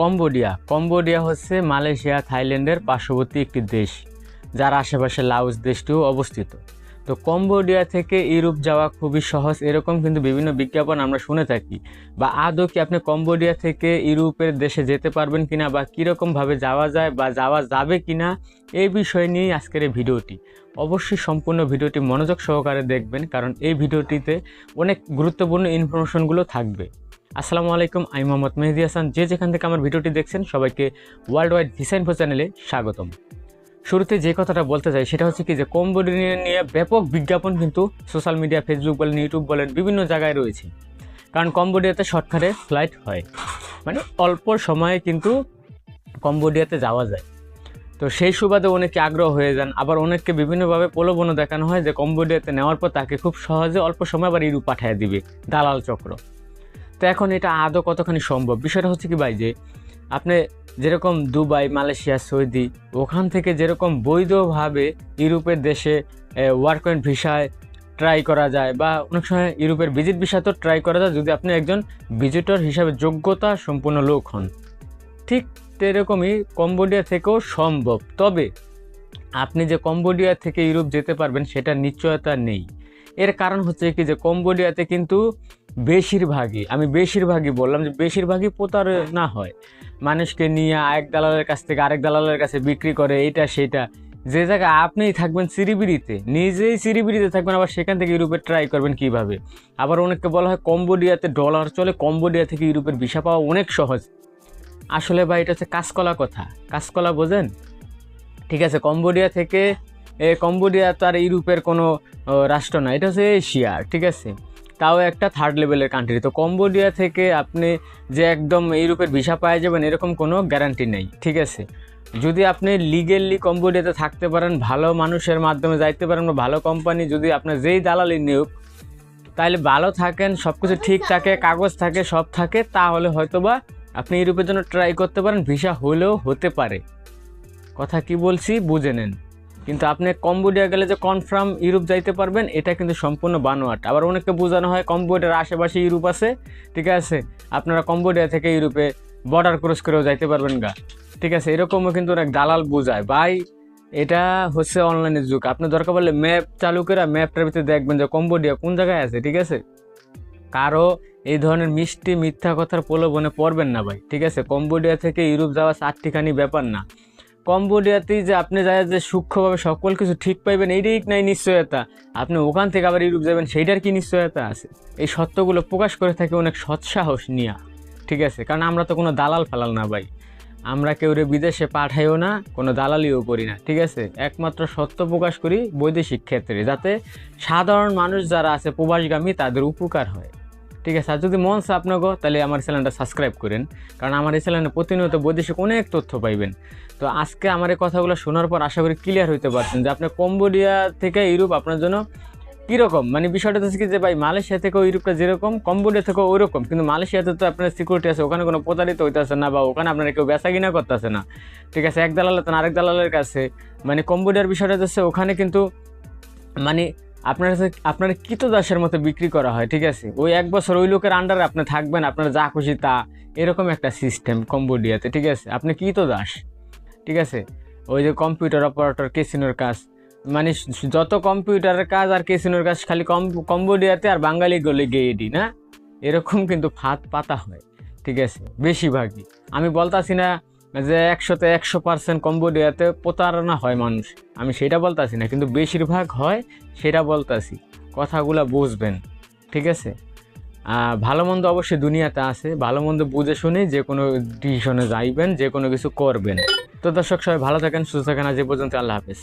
Cambodia. Cambodia হচ্ছে Malaysia, থাইল্যান্ডের পার্শ্ববর্তী একটি দেশ, যার আশেপাশে লাউস দেশটিও অবস্থিত। তো কম্বোডিয়া থেকে ইউরোপ যাওয়া খুবই সহজ, এরকম কিন্তু বিভিন্ন বিজ্ঞাপন আমরা শুনে থাকি। বা আদৌ কি আপনি কম্বোডিয়া থেকে ইউরোপের দেশে যেতে পারবেন কিনা বা কীরকমভাবে যাওয়া যায় বা যাওয়া যাবে কিনা এই বিষয় নিয়েই আজকের এই ভিডিওটি। অবশ্যই সম্পূর্ণ ভিডিওটি মনোযোগ সহকারে দেখবেন, কারণ এই ভিডিওটিতে অনেক গুরুত্বপূর্ণ ইনফরমেশনগুলো থাকবে। আসসালামু আলাইকুম, আমি মোহাম্মদ মেহেদি হাসান। যে যেখান থেকে আমার ভিডিওটি দেখছেন, সবাইকে ওয়ার্ল্ড ওয়াইড ভিসা চ্যানেলে স্বাগতম। শুরুতে যে কথাটা বলতে চাই, সেটা হচ্ছে কি যে কম্বোডিয়া নিয়ে ব্যাপক বিজ্ঞাপন কিন্তু সোশ্যাল মিডিয়া ফেসবুক বলেন ইউটিউব বলেন, বিভিন্ন জায়গায় রয়েছে। কারণ কম্বোডিয়াতে শর্টকাটে ফ্লাইট হয়। মানে অল্প সময়ে কিন্তু কম্বোডিয়াতে যাওয়া যায়। তো সেই সুবাদে অনেকে আগ্রহ হয়ে যান। আবার অনেককে বিভিন্নভাবে প্রলোভনও দেখানো হয় যে কম্বোডিয়াতে নেওয়ার পর তাকে খুব সহজে অল্প সময় আবার ইউরোপ পাঠিয়ে দিবে, দালাল চক্র। তো এখন এটা আদৌ কতখানি সম্ভব? বিষয়টা হচ্ছে কি ভাই যে, আপনি যেরকম দুবাই, মালয়েশিয়া, সৌদি, ওখান থেকে যেরকম বৈধভাবে ইউরোপের দেশে ওয়ার্ক অ্যান্ড ভিসায় ট্রাই করা যায় বা অনেক সময় ইউরোপের ভিজিট ভিসা তো ট্রাই করা যায়, যদি আপনি একজন ভিজিটর হিসাবে যোগ্যতা সম্পূর্ণ লোক হন, ঠিক সেরকমই কম্বোডিয়া থেকেও সম্ভব। তবে আপনি যে কম্বোডিয়া থেকে ইউরোপ যেতে পারবেন, সেটা নিশ্চয়তা নেই। এর কারণ হচ্ছে কি যে, কম্বোডিয়াতে কিন্তু বেশিরভাগই, আমি বেশিরভাগই বললাম যে বেশিরভাগই প্রতার না হয়। মানুষকে নিয়ে এক দালালের কাছ থেকে আরেক দালালের কাছে বিক্রি করে এইটা সেটা। যে জায়গায় আপনিই থাকবেন সিরিবিরিতে নিজেই সিরিবিরিতে থাকবেন, আবার সেখান থেকে ইউরোপে ট্রাই করবেন কীভাবে? আবার অনেককে বলা হয় কম্বোডিয়াতে ডলার চলে, কম্বোডিয়া থেকে ইউরোপের ভিসা পাওয়া অনেক সহজ। আসলে ভাই, এটা হচ্ছে কাঁচকলা কথা। কাঁচকলা বোঝেন? ঠিক আছে, কম্বোডিয়া থেকে, এ কম্বোডিয়া তো আর ইউরোপের কোনো রাষ্ট্র না, এটা হচ্ছে এশিয়া, ঠিক আছে? তাও একটা থার্ড লেভেলের কান্ট্রি তো কম্বোডিয়া থেকে আপনি যে একদম ইউরোপের ভিসা পাওয়া যাবেন এরকম কোনো গ্যারান্টি নেই ঠিক আছে? যদি আপনি লিগেলি কম্বোডিয়াতে থাকতে পারেন ভালো মানুষের মাধ্যমে যাইতে পারেন বা ভালো কোম্পানি যদি আপনার যেই দালালি নিয়োগ তাহলে ভালো থাকেন সব কিছু ঠিক থাকে কাগজ থাকে সব থাকে তাহলে হয়তোবা আপনি ইউরোপের জন্য ট্রাই করতে পারেন ভিসা হলেও হতে পারে। কথা কি বলছি? বুঝে নেন। কিন্তু আপনি কম্বোডিয়া গেলে যে কনফার্ম ইউরোপ যাইতে পারবেন, এটা কিন্তু সম্পূর্ণ বানোয়াট। আবার অনেককে বোঝানো হয় কম্বোডিয়ার আশেপাশে ইউরোপ আছে, ঠিক আছে? আপনারা কম্বোডিয়া থেকে ইউরোপে বর্ডার ক্রস করেও যাইতে পারবেন গা। ঠিক আছে? এরকমও কিন্তু অনেক দালাল বোঝায়। ভাই, এটা হচ্ছে অনলাইনের যুগ। আপনি দরকার পড়লে ম্যাপ চালু করে ম্যাপটার ভিতরে দেখবেন যে কম্বোডিয়া কোন জায়গায় আছে, ঠিক আছে? কারও এই ধরনের মিষ্টি মিথ্যা কথার প্রলোভনে পড়বেন না ভাই, ঠিক আছে? কম্বোডিয়া থেকে ইউরোপ যাওয়া চারটিখানি ব্যাপার না। কম্বোডিয়াতেই যে আপনি যায় যে সূক্ষ্মভাবে সকল কিছু ঠিক পাইবেন, এইটাই নাই নিশ্চয়তা। আপনি ওখান থেকে আবার ইউরোপ যাবেন, সেইটার কি নিশ্চয়তা আছে? এই সত্যগুলো প্রকাশ করে থাকে অনেক সৎসাহস নিয়া। ঠিক আছে? কারণ আমরা তো কোনো দালাল ফালাল না ভাই। আমরা কেউ বিদেশে পাঠাইও না, কোনো দালালিও করি না। ঠিক আছে? একমাত্র সত্য প্রকাশ করি বৈদেশিক ক্ষেত্রে, যাতে সাধারণ মানুষ যারা আছে প্রবাসগামী তাদের উপকার হয়। ঠিক আছে, আর যদি মন চায় আপনাকে তাহলে আমার চ্যানেলটা সাবস্ক্রাইব করেন। কারণ আমার এই চ্যানেলে প্রতিনিয়ত বৈদেশিক অনেক তথ্য পাইবেন। তো আজকে আমার এই কথাগুলো শোনার পর আশা করি ক্লিয়ার হইতে পারছেন যে আপনি কম্বোডিয়া থেকে ইউরোপ আপনার জন্য কীরকম? মানে বিষয়টা হচ্ছে কি যে ভাই, মালয়েশিয়া থেকেও ইউরোপটা যেরকম, কম্বোডিয়া থেকেও ওইরকম কিন্তু মালয়েশিয়াতে তো আপনার সিকিউরিটি আছে, ওখানে কোনো প্রতারিত হইতেছে না বা ওখানে আপনারা কেউ বেচা কিনা করতেছে না। ঠিক আছে, এক দালালের আরেক দালালের কাছে। মানে কম্বোডিয়ার বিষয়টা হচ্ছে ওখানে কিন্তু মানে আপনার আপনার কৃতদাসের মতো বিক্রি করা হয়, ঠিক আছে? ওই এক বছর ওই লোকের আন্ডারে আপনি থাকবেন, আপনার যা খুশি তা। এরকম একটা সিস্টেম কম্বোডিয়াতে ঠিক আছে? আপনি কৃতদাস, ঠিক আছে? ওই যে কম্পিউটার অপারেটর কেসিনোর কাজ। মানে যত কম্পিউটারের কাজ আর কেসিনোর কাজ খালি কম কম্বোডিয়াতে আর বাঙালি গলে গেয়েডি না? এরকম কিন্তু ফাঁদ পাতা হয়, ঠিক আছে? বেশিরভাগই। আমি বলতাছি না যে একশোতে একশো পার্সেন্ট কম্বোডিয়াতে প্রতারণা হয় মানুষ। আমি সেটা বলতেছি না, কিন্তু বেশিরভাগ হয় সেটা বলতেছি। কথাগুলো বুঝবেন, ঠিক আছে? ভালো মন্দ অবশ্যই দুনিয়াতে আছে। ভালো মন্দ বুঝে শুনে যে কোনো ডিসিশনে যাইবেন, যে কোনো কিছু করবেন। তো দর্শক সবাই ভালো থাকেন, সুস্থ থাকেন। আজ পর্যন্ত আল্লাহ হাফেজ।